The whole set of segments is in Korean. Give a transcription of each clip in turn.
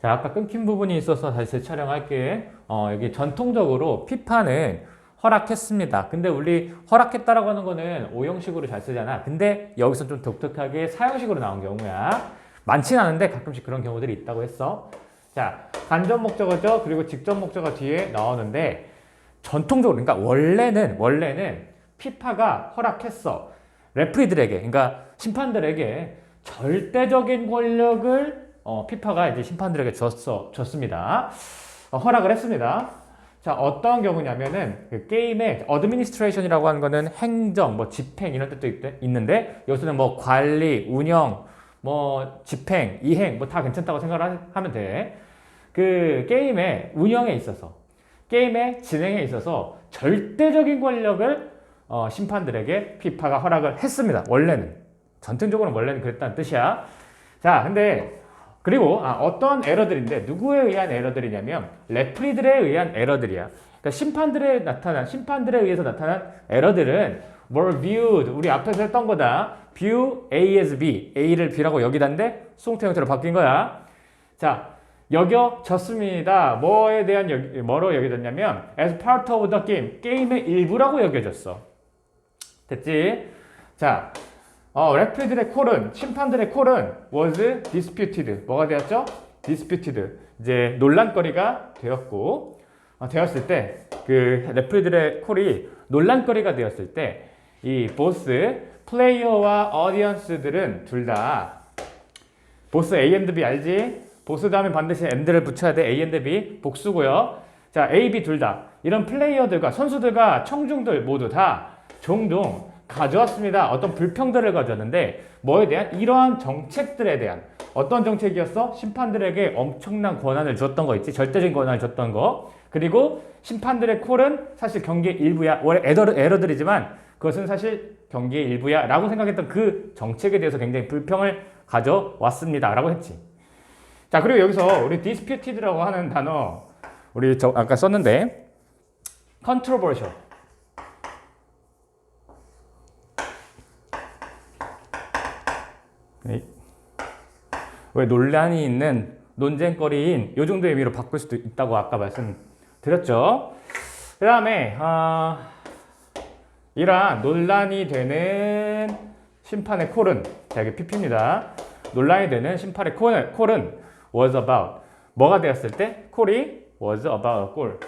자, 아까 끊긴 부분이 있어서 다시 촬영할게. 어, 여기 전통적으로 피파는 허락했습니다. 근데 우리 허락했다라고 하는 거는 오형식으로 잘 쓰잖아. 근데 여기서 좀 독특하게 사형식으로 나온 경우야. 많진 않은데 가끔씩 그런 경우들이 있다고 했어. 자, 간접 목적어죠. 그리고 직접 목적어 뒤에 나오는데 전통적으로 그러니까 원래는 원래는 피파가 허락했어. 레프리들에게 그러니까 심판들에게 절대적인 권력을 어, 피파가 이제 심판들에게 줬어 줬습니다. 어, 허락을 했습니다. 자 어떤 경우냐면은 그 게임의 어드미니스트레이션이라고 하는 거는 행정, 뭐 집행 이런 뜻도 있, 있는데 여기서는 뭐 관리, 운영, 뭐 집행, 이행 뭐 다 괜찮다고 생각을 하면 돼. 그 게임의 운영에 있어서 게임의 진행에 있어서 절대적인 권력을 어, 심판들에게 피파가 허락을 했습니다. 원래는 전통적으로는 원래는 그랬다는 뜻이야. 자, 근데 그리고 아, 어떤 에러들인데 누구에 의한 에러들이냐면 레프리들에 의한 에러들이야. 그러니까 심판들에 나타난 심판들에 의해서 나타난 에러들은 were viewed 우리 앞에서 했던 거다. view A as B, A를 B라고 여기다인데 수동태 형태로 바뀐 거야. 자, 여겨졌습니다. 뭐에 대한 여기, 뭐로 여겨졌냐면 as part of the game, 게임의 일부라고 여겨졌어. 됐지? 자, 어, 레프리들의 콜은 심판들의 콜은 was disputed. 뭐가 되었죠? disputed. 이제 논란거리가 되었고 어, 되었을 때 그 레프리들의 콜이 논란거리가 되었을 때 이 보스 플레이어와 어디언스들은 둘 다 보스 A and B 알지? 보스 다음에 반드시 and를 붙여야 돼. A and B 복수고요. 자, A, B 둘 다 이런 플레이어들과 선수들과 청중들 모두 다 종종 가져왔습니다. 어떤 불평들을 가져왔는데 뭐에 대한 이러한 정책들에 대한 어떤 정책이었어? 심판들에게 엄청난 권한을 줬던 거 있지. 절대적인 권한을 줬던 거. 그리고 심판들의 콜은 사실 경기의 일부야. 원래 에러, 에러들이지만 그것은 사실 경기의 일부야. 라고 생각했던 그 정책에 대해서 굉장히 불평을 가져왔습니다. 라고 했지. 자, 그리고 여기서 우리 disputed라고 하는 단어 우리 저 아까 썼는데 controversial. 왜 논란이 있는 논쟁거리인 요 정도의 의미로 바꿀 수도 있다고 아까 말씀드렸죠. 그 다음에 어, 이러한 논란이 되는 심판의 콜은 자 여기 PP입니다. 논란이 되는 심판의 콜은, 콜은 was about 뭐가 되었을 때 콜이 was about 골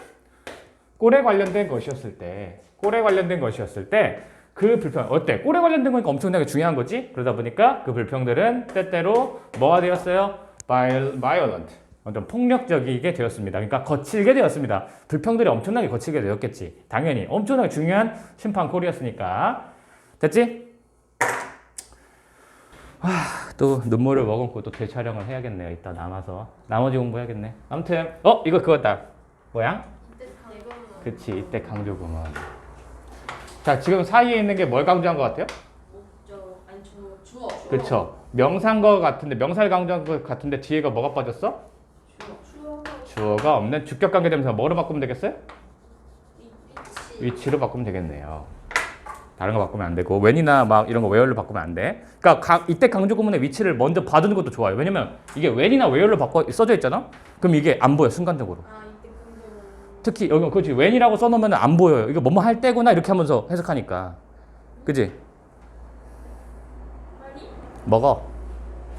골에 관련된 것이었을 때 골에 관련된 것이었을 때 그 불평 어때? 골에 관련된 거니까 엄청나게 중요한 거지. 그러다 보니까 그 불평들은 때때로 뭐가 되었어요? viol- violent 어떤 폭력적이게 되었습니다. 그러니까 거칠게 되었습니다. 불평들이 엄청나게 거칠게 되었겠지. 당연히 엄청나게 중요한 심판 콜이었으니까 됐지? 와, 또 눈물을 머금고 또 되촬영을 해야겠네요. 이따 남아서 나머지 공부해야겠네. 아무튼 어 이거 그거다. 뭐야? 그치 이때 강조 구문. 자 지금 사이에 있는 게 뭘 강조한 것 같아요? 목적 아니 주 주어 그쵸. 명사인 것 같은데 명사를 강조한 것 같은데 뒤에가 뭐가 빠졌어? 주어 주어가 없는 주격 관계 되면서 뭐로 바꾸면 되겠어요? 위치 위치로 바꾸면 되겠네요. 다른 거 바꾸면 안 되고 when이나 막 이런 거 where로 바꾸면 안 돼. 그러니까 가- 이때 강조 구문의 위치를 먼저 봐두는 것도 좋아요. 왜냐면 이게 when이나 where로 바꿔 써져 있잖아. 그럼 이게 안 보여 순간적으로. 아 특히 여기 그렇지 when이라고 써놓으면 안 보여요. 이거 뭐뭐 할 때구나 이렇게 하면서 해석하니까. 그지? 먹어.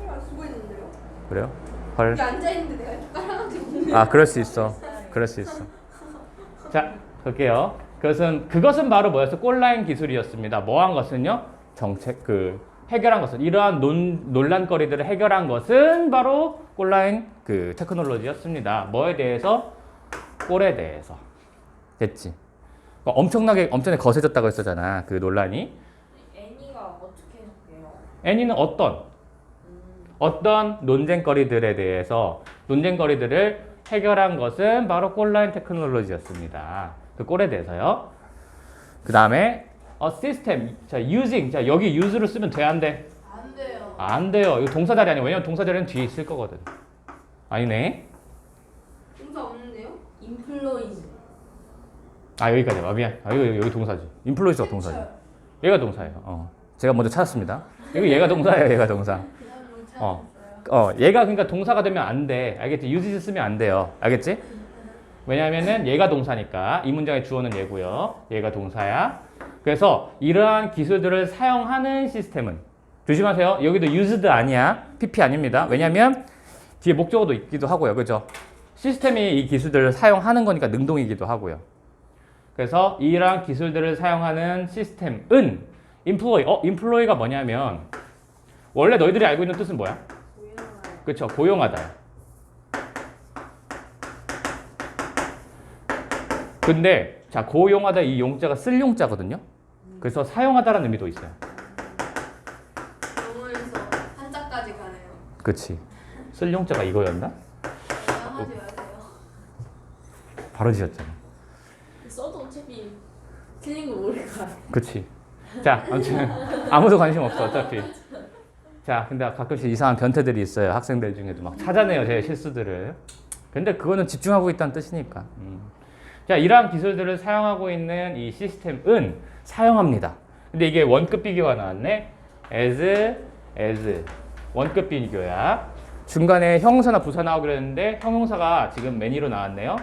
안 쓰고 있는데요? 그래요? 헐. 여기 앉아 있는데 내가 아 그럴 수 있어. 그럴 수 있어. 자 볼게요. 그것은 그것은 바로 뭐였어? 골라인 기술이었습니다. 뭐한 것은요? 정책 그 해결한 것은 이러한 논, 논란거리들을 해결한 것은 바로 골라인 그 테크놀로지였습니다. 뭐에 대해서? 골에 대해서. 됐지? 그러니까 엄청나게 엄청나게 거세졌다고 했었잖아. 그 논란이. 애니가 어떻게 해석해요? 애니는 어떤 어떤 논쟁거리들에 대해서 논쟁거리들을 해결한 것은 바로 골라인 테크놀로지였습니다. 그 꼴에 대해서요. 그 다음에 어 시스템 자 using 자 여기 use를 쓰면 돼 안 돼? 안 돼요 안 돼요. 이거 동사 자리 아니야. 왜냐면 동사 자리는 뒤에 있을 거거든. 아니네. 동사 없는데요? 인플루인스 아 여기까지 와 미안. 아 이거 여기 동사지. 인플루언서가 동사지. 얘가 동사예요. 어. 제가 먼저 찾았습니다. 이거 얘가 동사예요. 얘가 동사. 어. 어, 얘가 그러니까 동사가 되면 안 돼. 알겠지? uses 쓰면 안 돼요. 알겠지? 왜냐하면은 얘가 동사니까 이 문장의 주어는 얘고요. 얘가 동사야. 그래서 이러한 기술들을 사용하는 시스템은 조심하세요. 여기도 used 아니야. pp 아닙니다. 왜냐하면 뒤에 목적어도 있기도 하고요. 그죠? 시스템이 이 기술들을 사용하는 거니까 능동이기도 하고요. 그래서 이러한 기술들을 사용하는 시스템은 employ. 어, employ가 뭐냐면 원래 너희들이 알고 있는 뜻은 뭐야? 그렇죠. 고용하다. 근데 자 고용하다 이 용자가 쓸 용자거든요. 그래서 사용하다라는 의미도 있어요. 영어에서 한자까지 가네요. 그렇지. 쓸 용자가 이거였나? 마세요. 바로 지었잖아. 틀린 거 모를 거야. 그렇지. 자 아무튼 아무도 관심 없어 어차피. 자 근데 가끔씩 이상한 변태들이 있어요. 학생들 중에도 막 찾아내요 제 실수들을. 근데 그거는 집중하고 있다는 뜻이니까. 음. 자 이러한 기술들을 사용하고 있는 이 시스템은 사용합니다. 근데 이게 원급 비교가 나왔네. as, as 원급 비교야. 중간에 형용사나 부사 나오기로 했는데 형용사가 지금 매니로 나왔네요.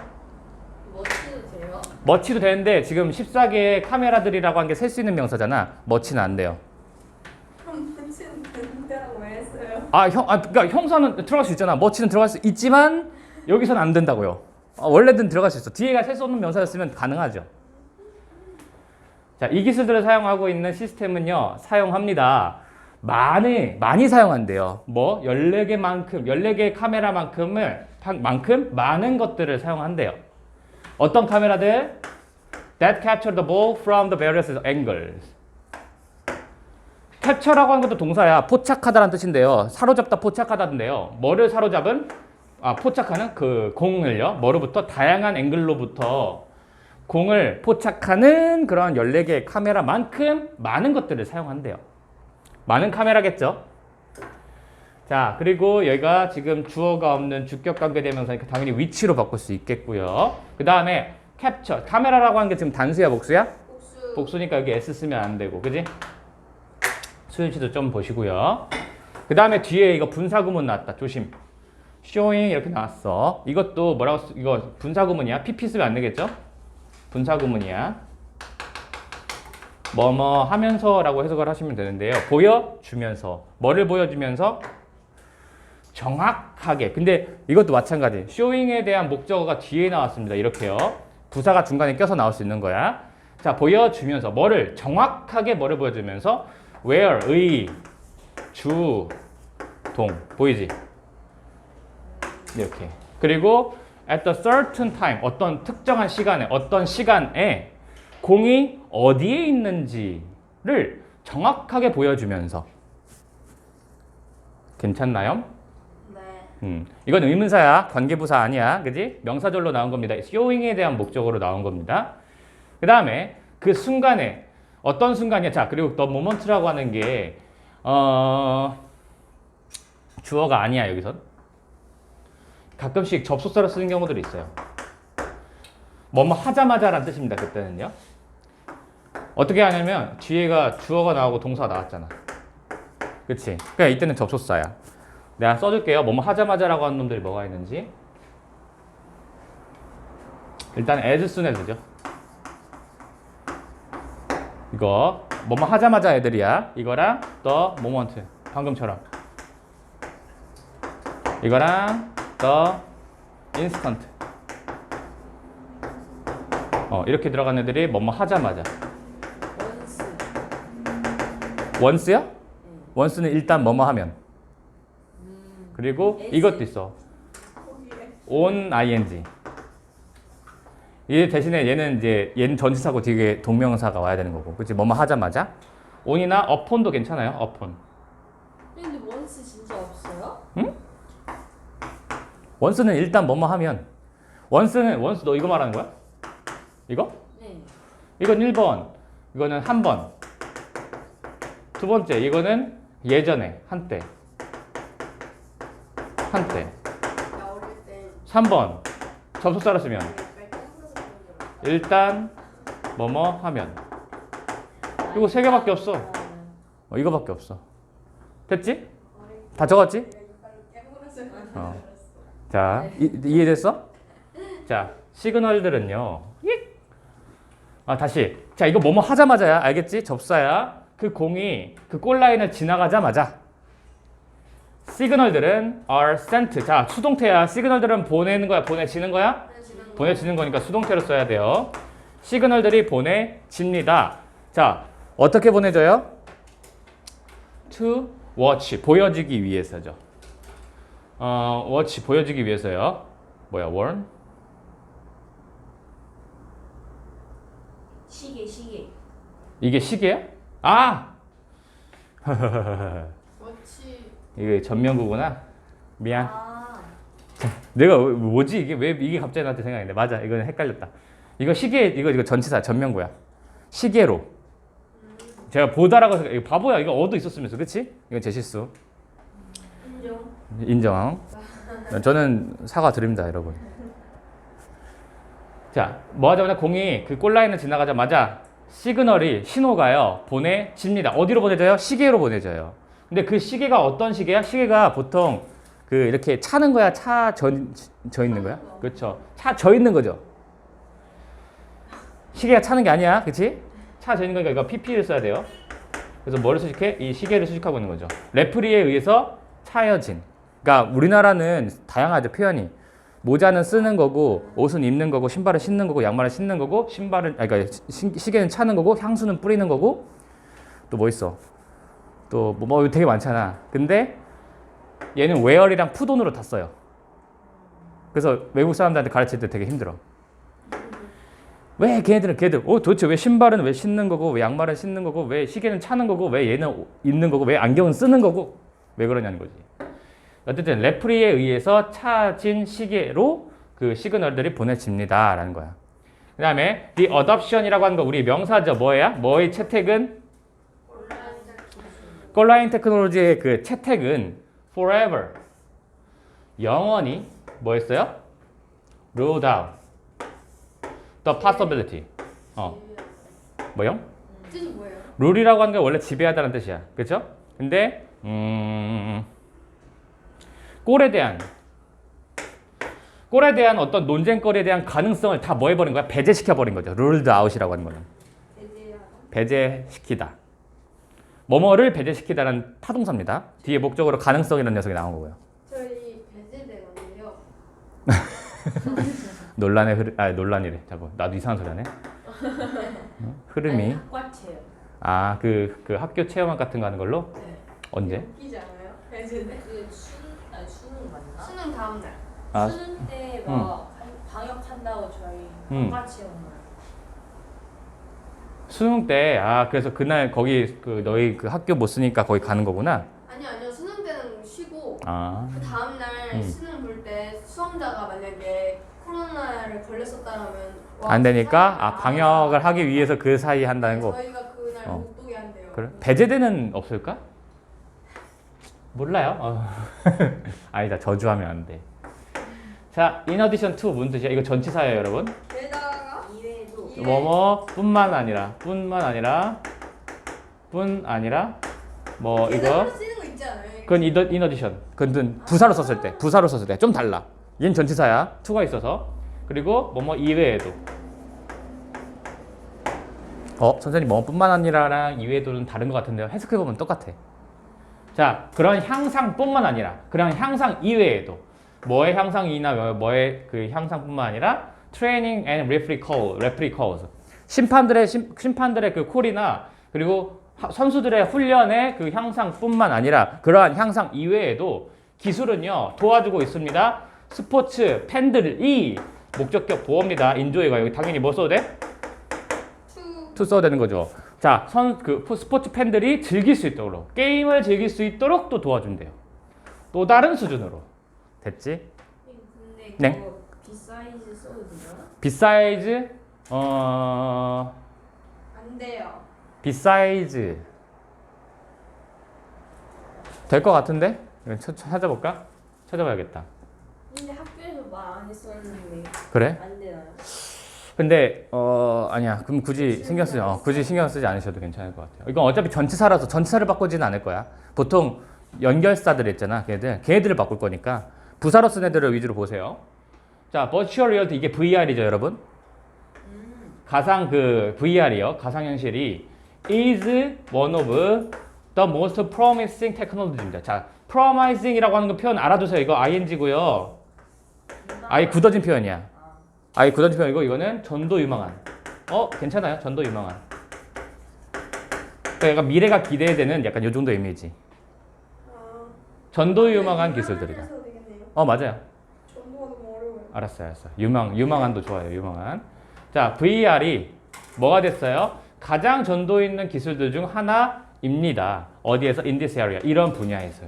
돼요? 머치도 되는데 지금 14개의 카메라들이라고 한 게 셀 수 있는 명사잖아. 머치는 안 돼요. 그럼 멋지는 된다고 왜 했어요? 아, 형, 아, 그러니까 형사는 들어갈 수 있잖아. 머치는 들어갈 수 있지만 여기서는 안 된다고요. 아, 원래는 들어갈 수 있어. 뒤에가 셀 수 없는 명사였으면 가능하죠. 자, 이 기술들을 사용하고 있는 시스템은요, 사용합니다. 많이, 많이 사용한대요. 뭐, 14개만큼, 14개의 카메라만큼을, 만큼 많은 것들을 사용한대요. 어떤 카메라들? That capture the ball from the various angles. 캡처라고 하는 것도 동사야. 포착하다라는 뜻인데요. 사로잡다, 포착하다인데요. 뭐를 사로잡은? 아, 포착하는 그 공을요. 뭐로부터? 다양한 앵글로부터 공을 포착하는 그런 14개의 카메라만큼 많은 것들을 사용한대요. 많은 카메라겠죠? 자, 그리고 여기가 지금 주어가 없는 주격 관계 대명사니까 당연히 위치로 바꿀 수 있겠고요. 그 다음에 캡처. 카메라라고 하는 게 지금 단수야, 복수야? 복수. 복수니까 여기 S 쓰면 안 되고, 그지? 수일치도 좀 보시고요. 그 다음에 뒤에 이거 분사구문 나왔다. 조심. showing 이렇게 나왔어. 이것도 뭐라고 쓰, 이거 분사구문이야? PP 쓰면 안 되겠죠? 분사구문이야. 뭐뭐 하면서라고 해석을 하시면 되는데요. 보여주면서. 뭐를 보여주면서? 정확하게. 근데 이것도 마찬가지. showing에 대한 목적어가 뒤에 나왔습니다. 이렇게요. 부사가 중간에 껴서 나올 수 있는 거야. 자, 보여주면서. 뭐를? 정확하게 뭐를 보여주면서? where, 의, 주, 동. 보이지? 이렇게. 그리고 at a certain time. 어떤 특정한 시간에, 어떤 시간에 공이 어디에 있는지를 정확하게 보여주면서. 괜찮나요? 네. 음, 이건 의문사야. 관계부사 아니야. 그지? 명사절로 나온 겁니다. showing에 대한 목적으로 나온 겁니다. 그 다음에 그 순간에 어떤 순간이야? 자, 그리고 더 모먼트라고 하는 게 어, 주어가 아니야, 여기선. 가끔씩 접속사로 쓰는 경우들이 있어요. 뭐뭐 하자마자란 뜻입니다, 그때는요. 어떻게 하냐면 뒤에가 주어가 나오고 동사가 나왔잖아. 그치? 그러니까 이때는 접속사야. 내가 써줄게요. 뭐뭐 하자마자라고 하는 놈들이 뭐가 있는지. 일단 as soon as죠. 이거 뭐뭐 하자마자 애들이야. 이거랑 the moment 방금처럼. 이거랑 the instant. 어 이렇게 들어간 애들이 뭐뭐 하자마자. 원스. once요? once는 일단 뭐뭐 하면. 그리고. 이것도 있어. on ing. 얘 대신에 얘는 이제 얘는 전치사고 뒤에 동명사가 와야 되는 거고. 그치? 뭐뭐 하자마자. on이나 upon도 괜찮아요. upon. 근데 원스 진짜 없어요? once는 일단 뭐뭐 하면. once는 once 너 이거 말하는 거야? 이거? 네. 이건 1번. 이거는 한 번. 두 번째. 이거는 예전에 한때. 한때. 나 어릴 때 3번. 접속사로 쓰면 빨리 땡겨서 그런 일단 뭐뭐 하면. 이거 세 개밖에 없어. 어, 이거밖에 없어. 됐지? 다 적었지? 어. 자, 이, 이해됐어? 자, 시그널들은요. 익! 아, 다시. 자, 이거 뭐뭐 하자마자야. 알겠지? 접사야. 그 공이 그 골라인을 지나가자마자 시그널들은 are sent. 자, 수동태야. 시그널들은 보내는 거야, 보내지는 거야? 보내지는 거니까 수동태로 써야 돼요. 시그널들이 보내집니다. 자, 어떻게 보내져요? to watch. 보여지기 위해서죠. 어, watch 보여지기 위해서요. 뭐야, warn? 시계 시계 이게 시계야? 아! 이게 전면구구나. 미안. 아. 내가 왜- 뭐지 이게? 왜 이게 갑자기 나한테 생각이 나? 맞아 이거는 헷갈렸다. 이거 시계 이거 이거 전치사 전면구야. 시계로. 제가 보다라고 생각 이거 바보야 이거 어도 있었으면서 그치? 이건 제 실수. 인정. 인정. 저는 사과 드립니다 여러분. 자 뭐 하자마자 공이 그 골라인을 지나가자마자 시그널이 신호가요 보내집니다. 어디로 보내져요? 시계로 보내져요 근데 그 시계가 어떤 시계야? 시계가 보통 그 이렇게 차는 거야? 차져 져 있는 거야? 그렇죠. 차 져 있는 거죠. 시계가 차는 게 아니야. 그치? 차 져 있는 거니까 이거 PP를 써야 돼요. 그래서 뭐를 수식해? 이 시계를 수식하고 있는 거죠. 레프리에 의해서 차여진. 그러니까 우리나라는 다양하죠 표현이. 모자는 쓰는 거고 옷은 입는 거고 신발은 신는 거고 양말은 신는 거고 신발은 아니 그러니까 시, 시계는 차는 거고 향수는 뿌리는 거고 또 뭐 있어 또뭐뭐 되게 많잖아 근데 얘는 웨어리랑 푸돈으로 다 써요 그래서 외국 사람들한테 가르칠 때 되게 힘들어 왜 걔네들은 걔들 어 도대체 왜 신발은 왜 신는 거고 왜 양말은 신는 거고 왜 시계는 차는 거고 왜 얘는 오- 입는 거고 왜 안경은 쓰는 거고 왜 그러냐는 거지 어쨌든 레프리에 의해서 차진 시계로 그 시그널들이 보내집니다라는 거야. 그 다음에 the adoption이라고 하는 거 우리 명사죠. 뭐야? 뭐의 채택은? 콜라인 테크놀로지의 그 채택은 forever 영원히 뭐였어요? ruled out the possibility 어 뭐요? 뭐예요? 룰이라고 하는 게 원래 지배하다는 뜻이야. 그렇죠? 근데 음, 꼴에 대한 꼴에 대한 어떤 논쟁거리에 대한 가능성을 다 뭐 해버린 거야? 배제시켜 버린 거죠. 룰드 아웃이라고 하는 거는 배제시키다. 뭐뭐를 배제시키다는 타동사입니다. 뒤에 목적으로 가능성이라는 녀석이 나온 거고요. 저희 배제되거든요. 논란의 흐름, 아 논란이래. 자꾸 나도 이상한 소리 하네. 어? 흐름이 아그 그 학교 체험학 같은 거 하는 걸로 네. 언제? 웃기지 않아요? 배제돼? 그 수능 아니 수능 맞나? 수능 다음 날. 아 수능 때 막 방역한다고 저희 음. 학과 체험을 수능 때 아 그래서 그날 거기 그 너희 그 학교 못 쓰니까 거기 가는 거구나. 아니요 아니요 수능 때는 쉬고 아 그 다음 날 음. 수능 볼 때 수험자가 만약에 코로나를 걸렸었다면 와, 안 되니까 아 방역을 하기 위해서 그 사이 에 한다는 거. 저희가 그날 어. 못 보게 한대요. 그래? 배제되는 없을까? 몰라요. 어. 아니다 저주하면 안 돼. 자, addition to 무슨 뜻이야? 이거 전치사예요, 여러분. 이- 뭐뭐 뿐만 아니라, 뿐만 아니라, 뿐 아니라, 뭐 이거 게다가 쓰는 거 있지 않아요? 그건 in addition. 그건 부사로 썼을 때, 부사로 썼을 때 좀 달라. 얘는 전치사야. to가 있어서. 그리고 뭐뭐 이외에도. 어, 선생님 뭐뿐만 아니라랑 이외에도는 다른 것 같은데요. 해석해 보면 똑같아. 자, 그런 향상뿐만 아니라, 그런 향상 이외에도 뭐의 향상이나 뭐- 뭐의 그 향상뿐만 아니라 트레이닝 앤 레프리 콜, 레프리 콜스. 심판들의 심, 심판들의 그 콜이나 그리고 하- 선수들의 훈련의 그 향상뿐만 아니라 그러한 향상 이외에도 기술은요 도와주고 있습니다. 스포츠 팬들이 목적격 보호입니다. 인조이가 여기 당연히 뭐 써도 돼? 투투 써야 되는 거죠. 자, 선, 그 스포츠 팬들이 즐길 수 있도록 게임을 즐길 수 있도록 또 도와준대요. 또 다른 수준으로 됐지? 네. 그거 비사이즈 써도 되나? Besides 어 안 돼요. besides 될 것 같은데? 쳐- 찾아볼까? 찾아봐야겠다. 근데 학교에서 말 안 했었는데 그래? 안 되나요? 근데 어 아니야. 그럼 굳이 신경 쓰지 어, 굳이 신경 쓰지 않으셔도 괜찮을 것 같아요. 이건 어차피 전치사라서 전치사를 바꾸지는 않을 거야. 보통 연결사들 있잖아. 걔들. 걔들을 바꿀 거니까 부사로 쓴 애들을 위주로 보세요. 자, virtual reality 이게 VR이죠, 여러분. 가상 그 VR이요. 가상 현실이 is one of the most promising technology입니다. 자, promising이라고 하는 거 표현 알아두세요. 이거 ing고요. 아예 굳어진 표현이야. 아예 굳어진 표현이고 이거는 전도 유망한. 어, 괜찮아요. 전도 유망한. 그러니까 약간 미래가 기대되는 약간 요 정도 이미지. 아, 전도 유망한 기술들이다. 되겠네요. 어, 맞아요. 전도가 너무 어려워요. 알았어요, 알았어요. 유망, 유망한도 좋아요, 유망한. 자, VR이 뭐가 됐어요? 가장 전도 있는 기술들 중 하나입니다. 어디에서? In this area. 이런 분야에서요.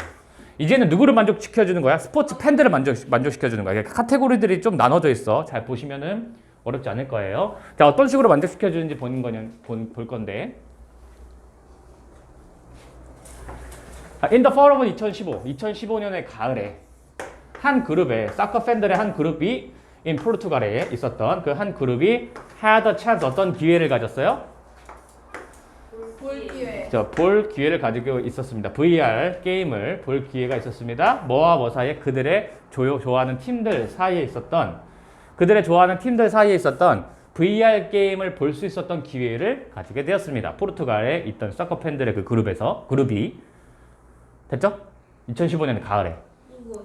이제는 누구를 만족시켜주는 거야? 스포츠 팬들을 만족, 만족시켜주는 거야. 카테고리들이 좀 나눠져 있어. 잘 보시면은 어렵지 않을 거예요. 자, 어떤 식으로 만족시켜주는지 보는 거는, 본- 볼 건데. 아, In the fall of 2015, 2015년의 가을에 한 그룹에 사커 팬들의 한 그룹이 in 포르투갈에 있었던 그 한 그룹이 had a chance 어떤 기회를 가졌어요? 볼 기회. 저 볼 기회를 가지고 있었습니다. VR 게임을 볼 기회가 있었습니다. 뭐와 뭐 사이에 그들의 조요, 좋아하는 팀들 사이에 있었던 그들의 좋아하는 팀들 사이에 있었던 VR 게임을 볼 수 있었던 기회를 가지게 되었습니다. 포르투갈에 있던 사커 팬들의 그 그룹에서 그룹이 됐죠? 2015년 가을에 이거.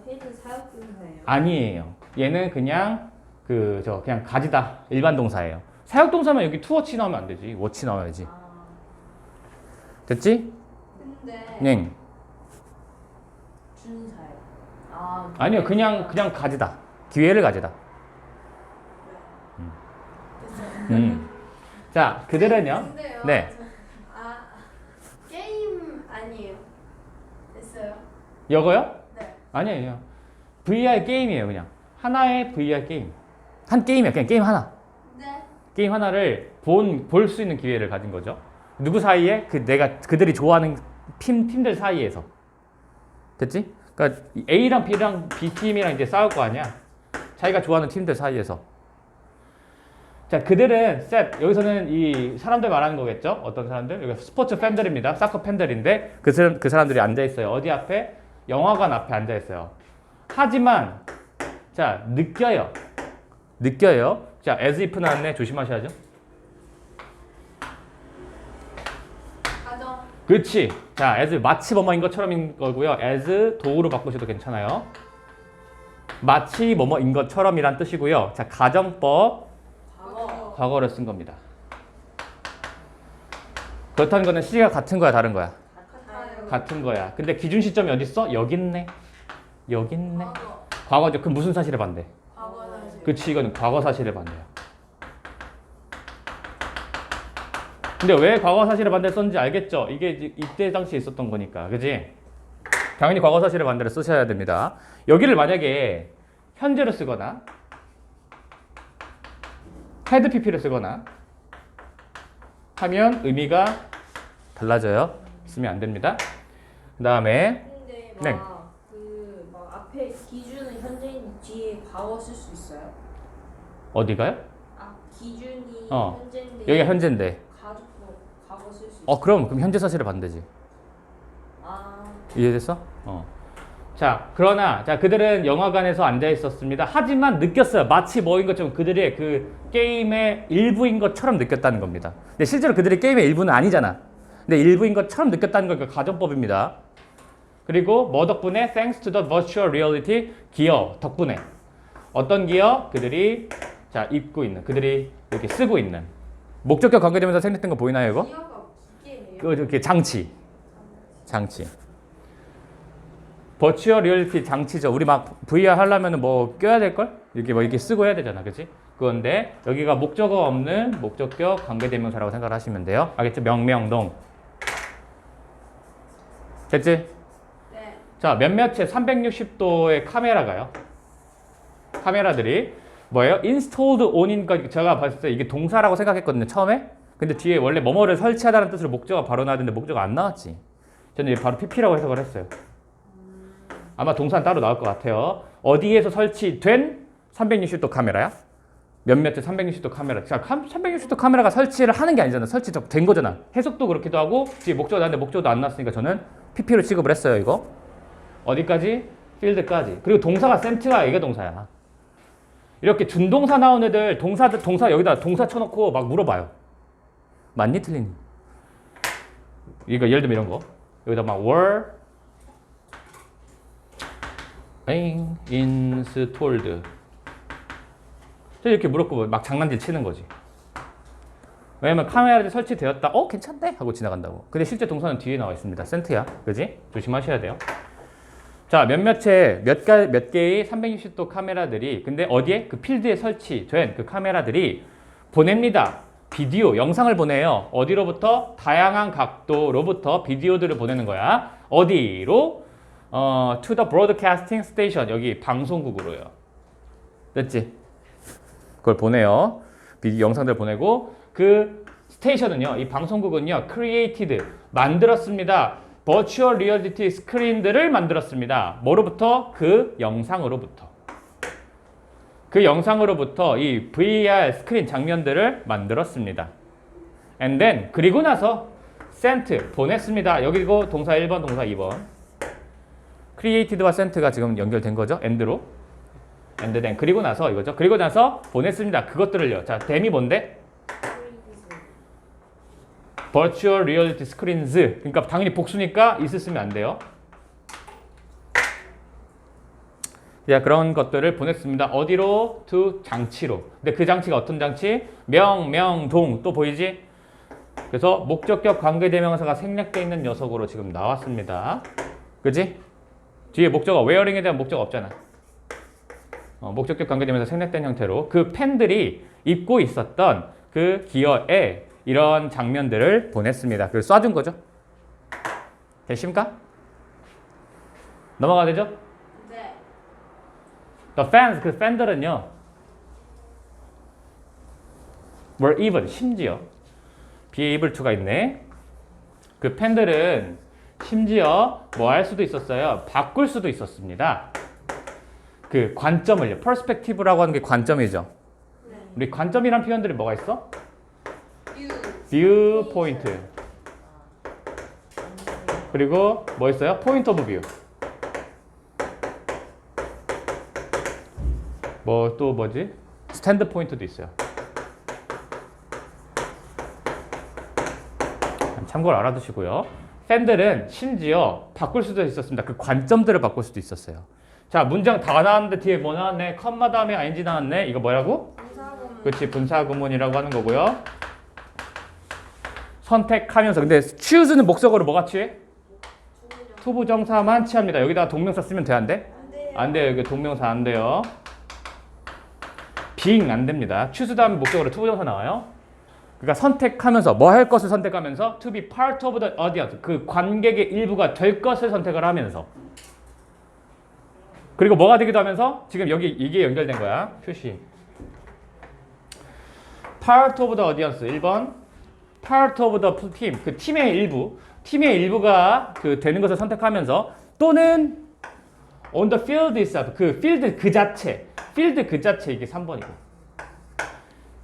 아니에요. 얘는 그냥 그 저 그냥 가지다 일반 동사예요. 사역 동사면 여기 투워치 나오면 안 되지. 워치 나와야지. 아, 됐지? 근데 네. 준사요. 아, 아니요. 그냥 그냥 가지다. 기회를 가지다. 음. 자, 그들은요. 근데요. 네. 아 게임 아니에요. 됐어요. 이거요? 네. 아니에요. VR 게임이에요, 그냥. 하나의 VR 게임. 한 게임이야. 그냥 게임 하나. 네. 게임 하나를 본 볼 수 있는 기회를 가진 거죠. 누구 사이에? 그 내가 그들이 좋아하는 팀 팀들 사이에서. 됐지? 그러니까 A랑 B랑 B 팀이랑 이제 싸울 거 아니야. 자기가 좋아하는 팀들 사이에서. 자, 그들은 셋 여기서는 이 사람들 말하는 거겠죠? 어떤 사람들? 여기 스포츠 팬들입니다. 사커 팬들인데 그 사람 그 사람들이 앉아 있어요. 어디 앞에? 영화관 앞에 앉아 있어요. 하지만 자, 느껴요. 느껴요. 자, as if 나왔네. 조심하셔야죠. 가정. 그렇지. 자, as 마치 뭐뭐인 것처럼인 거고요. as 도구로 바꾸셔도 괜찮아요. 마치 뭐뭐인 것처럼이란 뜻이고요. 자, 가정법 과거. 과거를 쓴 겁니다. 그렇다는 거는 시가 같은 거야, 다른 거야? 같은 거야. 근데 기준 시점이 어디 있어? 여기 있네. 여기 있네. 과거. 과거죠. 그럼 무슨 사실에 반대? 과거 사실. 그치, 이거는 과거 사실에 반대야. 근데 왜 과거 사실에 반대 썼는지 알겠죠? 이게 이제 이때 당시에 있었던 거니까, 그지? 당연히 과거 사실에 반대를 쓰셔야 됩니다. 여기를 만약에 현재로 쓰거나 헤드 PP를 쓰거나 하면 의미가 달라져요. 쓰면 안 됩니다. 그 다음에 근데 네. 막그막 앞에 기준은 현재인 쓸수 있어요? 어디가요? 아 기준이 어. 현재인데 여기가 현재인데. 가족도 과거 쓸수 있어요? 어, 그럼 그럼 현재 사실에 반대지. 아 이해됐어? 어. 자, 그러나 자 그들은 영화관에서 앉아 있었습니다. 하지만 느꼈어요. 마치 뭐인 것처럼 그들의 그 게임의 일부인 것처럼 느꼈다는 겁니다. 근데 실제로 그들의 게임의 일부는 아니잖아. 근데 일부인 것처럼 느꼈다는 거니까 가정법입니다. 그리고 뭐 덕분에 thanks to the virtual reality 기어 덕분에 어떤 기어 그들이 자 입고 있는 그들이 이렇게 쓰고 있는. 목적격 관계되면서 생략된 거 보이나요 이거? 기어가 기계예요. 그 이렇게 장치. 장치. 버추얼 리얼리티 장치죠. 우리 막 VR 하려면 뭐 껴야 될 걸? 이렇게 뭐 이렇게 쓰고 해야 되잖아 그치? 그건데 여기가 목적어 없는 목적격 관계대명사라고 생각을 하시면 돼요. 알겠죠? 명명동. 됐지? 네. 자 몇몇의 360도의 카메라가요 카메라들이 뭐예요? Installed on인 거 제가 봤을 때 이게 동사라고 생각했거든요 처음에. 근데 뒤에 원래 뭐뭐를 설치하다는 뜻으로 목적어가 바로 나왔는데 목적어가 안 나왔지. 저는 바로 PP라고 해석을 했어요. 아마 동사는 따로 나올 것 같아요. 어디에서 설치된 360도 카메라야? 몇몇의 360도 카메라. 자 360도 카메라가 설치를 하는 게 아니잖아 설치된 거잖아. 해석도 그렇기도 하고 뒤에 목적어 나왔는데 목적어도 안 나왔으니까 저는 PP로 취급을 했어요 이거. 어디까지? 필드까지. 그리고 동사가 센트가 이게 동사야. 이렇게 준동사 나온 애들 동사 동사 여기다 동사 쳐놓고 막 물어봐요. 맞니 틀리니? 이거 예를 들면 이런 거 여기다 막 were installed 이렇게 물었고 막 장난질 치는 거지. 왜냐면 카메라에 설치되었다. 어 괜찮네 하고 지나간다고. 근데 실제 동사는 뒤에 나와 있습니다. 센트야, 그지? 조심하셔야 돼요. 자 몇몇의 몇, 가, 몇 개의 360도 카메라들이 근데 어디에 그 필드에 설치된 그 카메라들이 보냅니다. 비디오 영상을 보내요. 어디로부터 다양한 각도로부터 비디오들을 보내는 거야. 어디로? 어, to the broadcasting station 여기 방송국으로요. 됐지? 그걸 보내요. 비디오 영상들 보내고 그 스테이션은요. 이 방송국은요. created 만들었습니다. 버추얼 리얼리티 스크린들을 만들었습니다. 뭐로부터? 그 영상으로부터. 그 영상으로부터 이 VR 스크린 장면들을 만들었습니다. And then 그리고 나서 sent 보냈습니다. 여기고 동사 1번, 동사 2번. created와 sent가 지금 연결된 거죠. and로. and then 그리고 나서 이거죠. 그리고 나서 보냈습니다. 그것들을요. 자, 댐이 뭔데? Virtual Reality Screens. 그러니까 당연히 복수니까 있을 쓰면 안 돼요. 자, 그런 것들을 보냈습니다. 어디로? to 장치로. 근데 그 장치가 어떤 장치? 명, 명, 동. 또 보이지? 그래서 목적격 관계대명사가 생략되어 있는 녀석으로 지금 나왔습니다. 그지? 뒤에 목적어, 웨어링에 대한 목적 없잖아. 어, 목적격 관계대명사 생략된 형태로 그 팬들이 입고 있었던 그 기어에 이런 장면들을 보냈습니다. 그걸 쏴준 거죠. 되십니까? 넘어가 되죠? 네. The fans, 그 팬들은요. were even, 심지어 be able to가 있네. 그 팬들은 심지어 뭐 할 수도 있었어요. 바꿀 수도 있었습니다. 그 관점을요. perspective라고 하는 게 관점이죠. 네. 우리 관점이란 표현들이 뭐가 있어? 뷰. point. 그리고 뭐 있어요? point of view. 뭐또 뭐지? 스탠드 포인트도 있어요. 참고로 알아두시고요. 팬들은 심지어 바꿀 수도 있었습니다. 그 관점들을 바꿀 수도 있었어요. 자, 문장 다 나왔는데 뒤에 뭐 나왔네? 컴마 다음에 ing 나왔네. 이거 뭐라고? 분사구문. 그렇지 분사 구문이라고 하는 거고요. 선택하면서 근데 choose는 목적어로 뭐가 취해? 투부정사만 취합니다. 여기다가 동명사 쓰면 돼 안 돼? 안 돼요. 여기 동명사 안 돼요. being 안 됩니다. choose 다음에 목적어로 투부정사 나와요. 그러니까 선택하면서 뭐 할 것을 선택하면서 to be part of the audience 그 관객의 일부가 될 것을 선택을 하면서 그리고 뭐가 되기도 하면서 지금 여기 이게 연결된 거야. 표시. part of the audience 1번 part of the team 그 팀의 일부 팀의 일부가 그 되는 것을 선택하면서 또는 on the field itself 그 필드 그 자체 필드 그 자체 이게 3번이고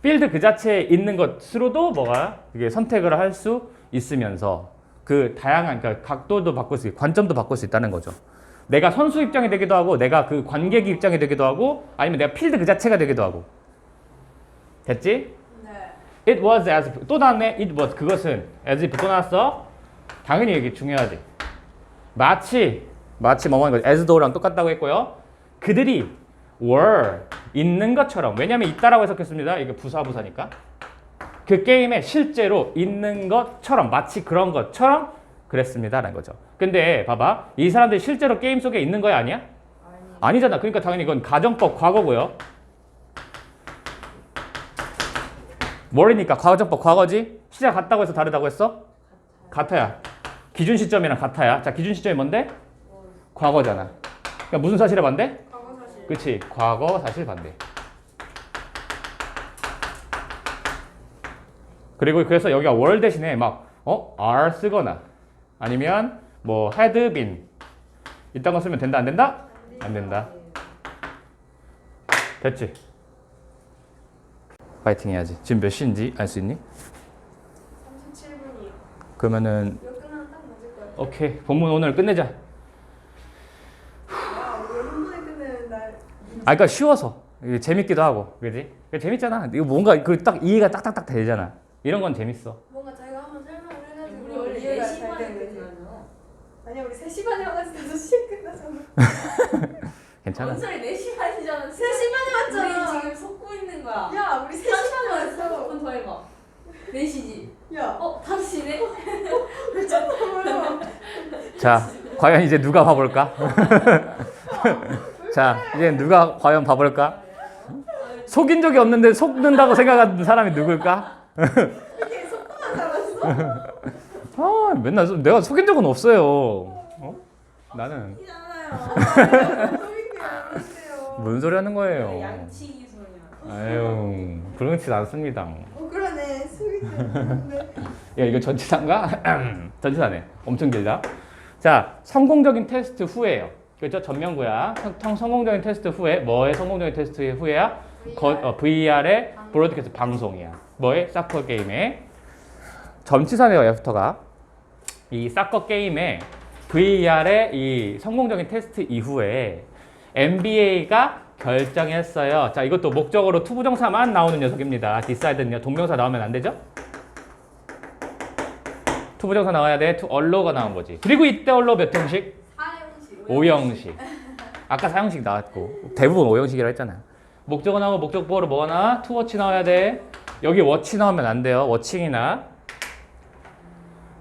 필드 그 자체에 있는 것으로도 뭐가 이게 선택을 할 수 있으면서 그 다양한 그러니까 각도도 바꿀 수 있고 관점도 바꿀 수 있다는 거죠. 내가 선수 입장이 되기도 하고 내가 그 관객 입장이 되기도 하고 아니면 내가 필드 그 자체가 되기도 하고 됐지? 네. It was as if 또 나왔네. It was 그것은 as if 또 나왔어. 당연히 이게 중요하지. 마치 마치 뭐뭐한 거지. as though랑 똑같다고 했고요. 그들이 were 있는 것처럼 왜냐하면 있다라고 해석했습니다. 이게 부사 부사니까. 그 게임에 실제로 있는 것처럼 마치 그런 것처럼 그랬습니다 라는 거죠. 근데 봐봐 이 사람들이 실제로 게임 속에 있는 거야 아니야? 아니잖아. 그러니까 당연히 이건 가정법 과거고요. 뭘이니까 과거정법 과거지? 시작 같다고 해서 다르다고 했어? 같아야. 기준 시점이랑 같아야. 자, 기준 시점이 뭔데? 과거잖아. 그러니까 무슨 사실에 반대? 과거 사실. 그치. 과거 사실 반대. 그리고 그래서 여기가 월 대신에 막, 어? are 쓰거나 아니면 뭐 had been 이딴 거 쓰면 된다, 안 된다? 안 된다. 됐지? 파이팅 해야지. 지금 몇 시인지 알 수 있니? 37분이요. 그러면은 이거 끝나면 딱 맞을 거예요. 오케이 본문 오늘 끝내자 아, 그러니까 쉬워서 이게 재밌기도 하고, 그지? 재밌잖아. 이거 뭔가 그 딱 이해가 딱딱딱 되잖아. 이런 건 재밌어. 뭔가 자기가 한번 설명을 해가지고 우리 원래 이해가 4시 잘 반에 되는 거지. 끝나잖아. 아니야 우리 3시 반에 와가지고 5시에 끝나잖아 괜찮아. 뭔 소리 4시 반이잖아. 3시 반에 우리 왔잖아 지금 속고 있는 거야. 야 우리 3시 반에 왔어 30분 더 해봐. 4시지. 야 어, 5시네? 미쳤나봐요 자, 과연 이제 누가 봐볼까? 자, 이제 누가 과연 봐볼까? 속인 적이 없는데 속는다고 생각하는 사람이 누굴까? 이게 속도만 잡았어? 아, 맨날 속- 내가 속인 적은 없어요. 어? 나는 이잖아요 소민이 아닌데요 뭔 소리 하는 거예요? 양치기 소리야. 아유, 그렇진 않습니다. 어 그러네 야, 이거 전치사인가? 전치사네. 엄청 길다. 자, 성공적인 테스트 후에요. 그렇죠? 전면구야. 성, 성공적인 테스트 후에 뭐의 성공적인 테스트 후에야? 거, 어, VR의 브로드캐스트 방송이야. 뭐의? 사커 게임의 전치사네요, 애프터가. 이 사커 게임의 VR의 이 성공적인 테스트 이후에 NBA가 결정했어요. 자, 이것도 목적으로 투부정사만 나오는 녀석입니다. 디사이드는요. 동명사 나오면 안 되죠? 투부정사 나와야 돼. 투 언로가 나온 거지. 그리고 이때 언로 몇 형식? 사형식 5형식. 아까 4형식 나왔고 대부분 5형식이라고 했잖아. 목적어 나오고 목적보어로 뭐가 나와? 투워치 나와야 돼. 여기 워치 나오면 안 돼요. 워칭이나.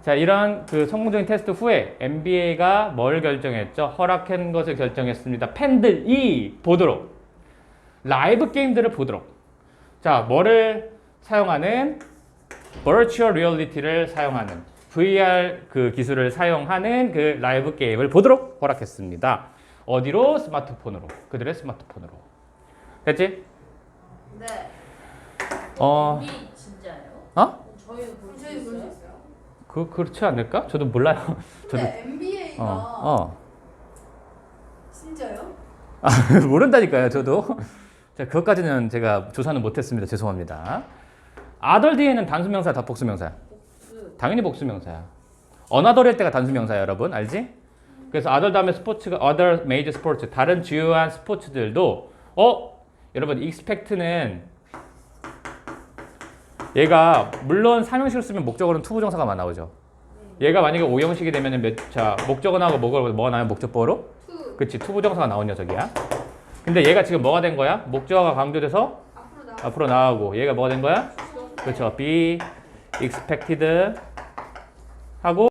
자, 이런 그 성공적인 테스트 후에 NBA가 뭘 결정했죠? 허락한 것을 결정했습니다. 팬들이 보도록 라이브 게임들을 보도록. 자, 뭐를 사용하는 Virtual Reality를 사용하는 VR 그 기술을 사용하는 그 라이브 게임을 보도록 허락했습니다. 어디로? 스마트폰으로. 그들의 스마트폰으로. 됐지? 네 어, 우리 진짜예요? 어? 저희 볼수 있어요? 그 그렇지 않을까? 저도 몰라요. 저도 근데 NBA가 어, 진짜요? 어. 모른다니까요, 저도. 자, 그것까지는 제가 조사는 못했습니다. 죄송합니다. 아덜 뒤에는 단수명사, 다 복수명사야. 복수. 당연히 복수명사야. 어나더일 때가 단수명사야, 여러분. 알지? 그래서 아덜 다음에 스포츠가 other major sports 다른 주요한 스포츠들도 어 여러분 expect는 얘가 물론 삼형식을 쓰면 목적어는 투부정사가 나오죠. 얘가 만약에 오형식이 되면은 몇, 자 목적어 나오고 뭐가 뭐가 나요 목적보로? 투 그치 투부정사가 나온 녀석이야. 근데 얘가 지금 뭐가 된 거야? 목적어가 강조돼서 앞으로 나 앞으로 나오고 얘가 뭐가 된 거야? 그렇죠. be expected 하고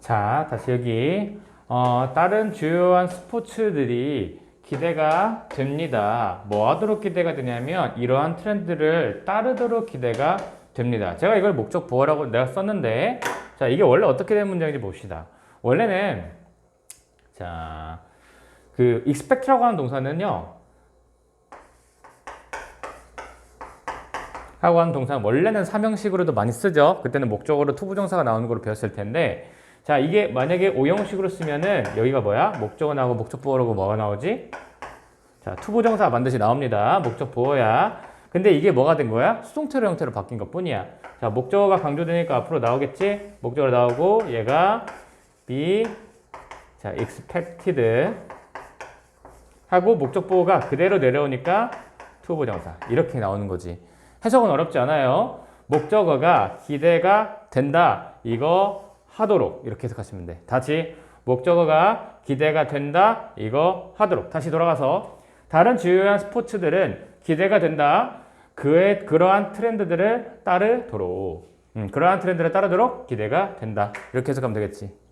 자 다시 여기 어, 다른 주요한 스포츠들이 기대가 됩니다. 뭐 하도록 기대가 되냐면 이러한 트렌드를 따르도록 기대가 됩니다. 제가 이걸 목적 보호라고 내가 썼는데 자 이게 원래 어떻게 된 문장인지 봅시다. 원래는 자그 expect라고 하는 동사는요 하고 하는 동사는 원래는 삼형식으로도 많이 쓰죠. 그때는 목적어로 투부정사가 나오는 걸로 배웠을 텐데 자 이게 만약에 오형식으로 쓰면은 여기가 뭐야? 목적어 나오고 목적 보어라고 뭐가 나오지? 자 투부정사 반드시 나옵니다. 목적 보어야. 근데 이게 뭐가 된 거야? 수동태로 형태로 바뀐 것 뿐이야. 자 목적어가 강조되니까 앞으로 나오겠지? 목적어로 나오고 얘가 be 자 expected 하고 목적 보어가 그대로 내려오니까 투부정사 이렇게 나오는 거지. 해석은 어렵지 않아요. 목적어가 기대가 된다. 이거 하도록 이렇게 해석하시면 돼. 다시 목적어가 기대가 된다. 이거 하도록. 다시 돌아가서 다른 주요한 스포츠들은 기대가 된다. 그의 그러한 트렌드들을 따르도록. 음, 그러한 트렌드를 따르도록 기대가 된다. 이렇게 해석하면 되겠지.